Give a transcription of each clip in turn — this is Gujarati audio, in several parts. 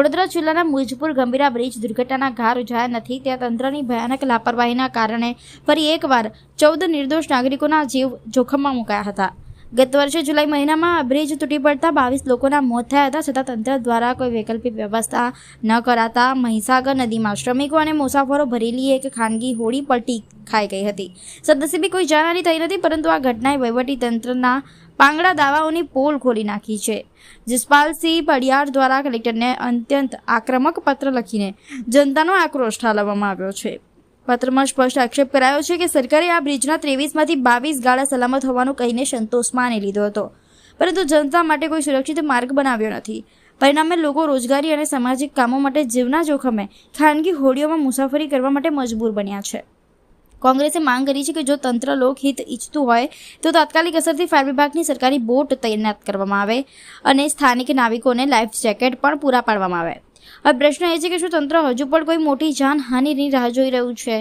વડોદરા જિલ્લાના મુજપુર ગંભીરા બ્રિજ દુર્ઘટનાના ઘાર ઉજાયા નથી. ત્યાં તંત્રની ભયાનક લાપરવાહીના કારણે ફરી એકવાર ચૌદ નિર્દોષ નાગરિકોના જીવ જોખમમાં મુકાયા હતા. ગત વર્ષે જુલાઈ મહિનામાં બ્રિજ તૂટી પડતા બાવીસ લોકોના મોત થયા હતા. છતાં તંત્ર દ્વારા કોઈ વૈકલ્પિક વ્યવસ્થા ન કરાતા મહીસાગર નદીમાં શ્રમિકો અને મુસાફરો ભરેલી એક ખાનગી હોડી પલટી ખાઈ ગઈ હતી. સદનસીબે કોઈ જાનહાની થઈ નથી, પરંતુ આ ઘટનાએ વહીવટી તંત્રના પાંગડા દાવાઓની પોલ ખોલી નાખી છે. જસપાલસિંહ પડિયાર દ્વારા કલેક્ટરને અત્યંત આક્રમક પત્ર લખીને જનતાનો આક્રોશ ઠાલવવામાં આવ્યો છે. પત્રમાં સ્પષ્ટ આક્ષેપ કરાયો છે કે સરકારે આ બ્રિજના ત્રેવીસમાંથી બાવીસ ગાળા સલામત હોવાનું કહીને સંતોષ માની લીધો હતો. પરંતુ જનતા માટે કોઈ સુરક્ષિત માર્ગ બનાવ્યો નથી. પરિણામે લોકો રોજગારી અને સામાજિક કામો માટે જીવના જોખમે ખાનગી હોડીઓમાં મુસાફરી કરવા માટે મજબૂર બન્યા છે. કોંગ્રેસે માંગ કરી છે કે જો તંત્ર લોકહિત ઈચ્છતું હોય, તો તાત્કાલિક અસરથી ફાયર વિભાગની સરકારી બોટ તૈનાત કરવામાં આવે અને સ્થાનિક નાવિકોને લાઈફ જેકેટ પણ પૂરા પાડવામાં આવે. હવે પ્રશ્ન એ છે કે શું તંત્ર હજુ પણ કોઈ મોટી જાનહાનિની રાહ જોઈ રહ્યું છે?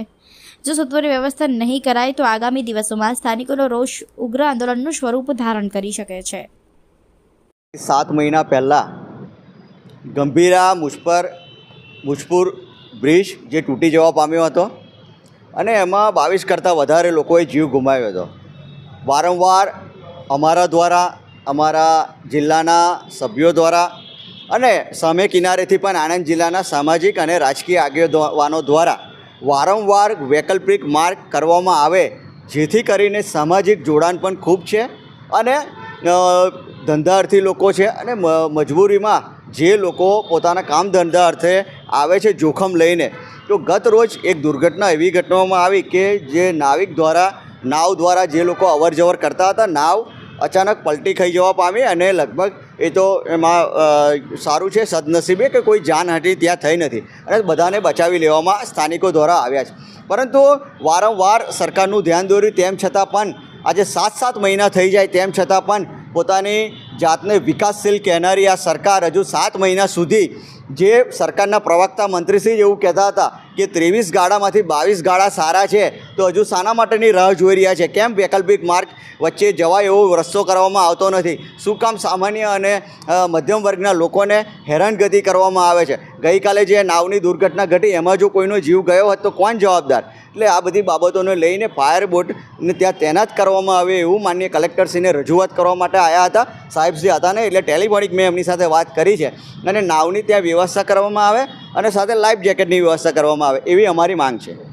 જો સત્વરે વ્યવસ્થા નહીં કરાય તો આગામી દિવસોમાં સ્થાનિકોનો રોષ ઉગ્ર આંદોલનનું સ્વરૂપ ધારણ કરી શકે છે. સાત મહિના પહેલાં ગંભીરા મુજપર મુજપુર બ્રિજ જે તૂટી જવા પામ્યો હતો અને એમાં બાવીસ કરતાં વધારે લોકોએ જીવ ગુમાવ્યો હતો. વારંવાર અમારા દ્વારા, અમારા જિલ્લાના સભ્યો દ્વારા અને સામે કિનારેથી પણ આણંદ જિલ્લાના સામાજિક અને રાજકીય આગેવાનો દ્વારા વારંવાર વૈકલ્પિક માર્ગ કરવામાં આવે, જેથી કરીને સામાજિક જોડાણ પણ ખૂબ છે અને ધંધાર્થી લોકો છે અને મજબૂરીમાં જે લોકો પોતાના કામ ધંધા અર્થે આવે છે જોખમ લઈને. તો ગત રોજ એક દુર્ઘટના એવી ઘટનામાં આવી કે જે નાવિક દ્વારા, નાવ દ્વારા જે લોકો અવર જવર કરતા હતા, નાવ અચાનક પલટી ખાઈ જવા પામી અને લગભગ એ તો એમાં સારું છે, સદનસીબે કે કોઈ જાનહાનિ ત્યાં થઈ નથી. અને બધાને બચાવી લેવામાં સ્થાનિકો દ્વારા આવ્યા છે. પરંતુ વારંવાર સરકારનું ધ્યાન દોર્યું તેમ છતાં પણ આજે સાત સાત મહિના થઈ જાય તેમ છતાં પણ પોતાની જાતને વિકાસશીલ કહેનારી આ સરકાર હજુ સાત મહિના સુધી જે સરકારના પ્રવક્તા મંત્રીશ્રી એવું કહેતા હતા કે ત્રેવીસ ગાળામાંથી બાવીસ ગાળા સારા છે, તો હજુ શાના માટેની રાહ જોઈ રહ્યા છે. કેમ વૈકલ્પિક માર્ગ વચ્ચે જવાય એવો રસ્તો કરવામાં આવતો નથી? શું કામ સામાન્ય અને મધ્યમ વર્ગના લોકોને હેરાનગતિ કરવામાં આવે છે? ગઈકાલે જે નાવની દુર્ઘટના ઘટી, એમાં જો કોઈનો જીવ ગયો હોત તો કોણ જવાબદાર? એટલે આ બધી બાબતોને લઈને ફાયર બોટને ત્યાં તૈનાત કરવામાં આવે એવું માન્ય કલેક્ટરશ્રીને રજૂઆત કરવા માટે આવ્યા હતા. સાહેબશ્રી હતા ને, એટલે ટેલિફોનિક મેં એમની સાથે વાત કરી છે. અને નાવની ત્યાં વ્યવસ્થા કરવામાં આવે અને સાથે લાઈફ જેકેટની વ્યવસ્થા કરવામાં આવે, એવી અમારી માંગ છે.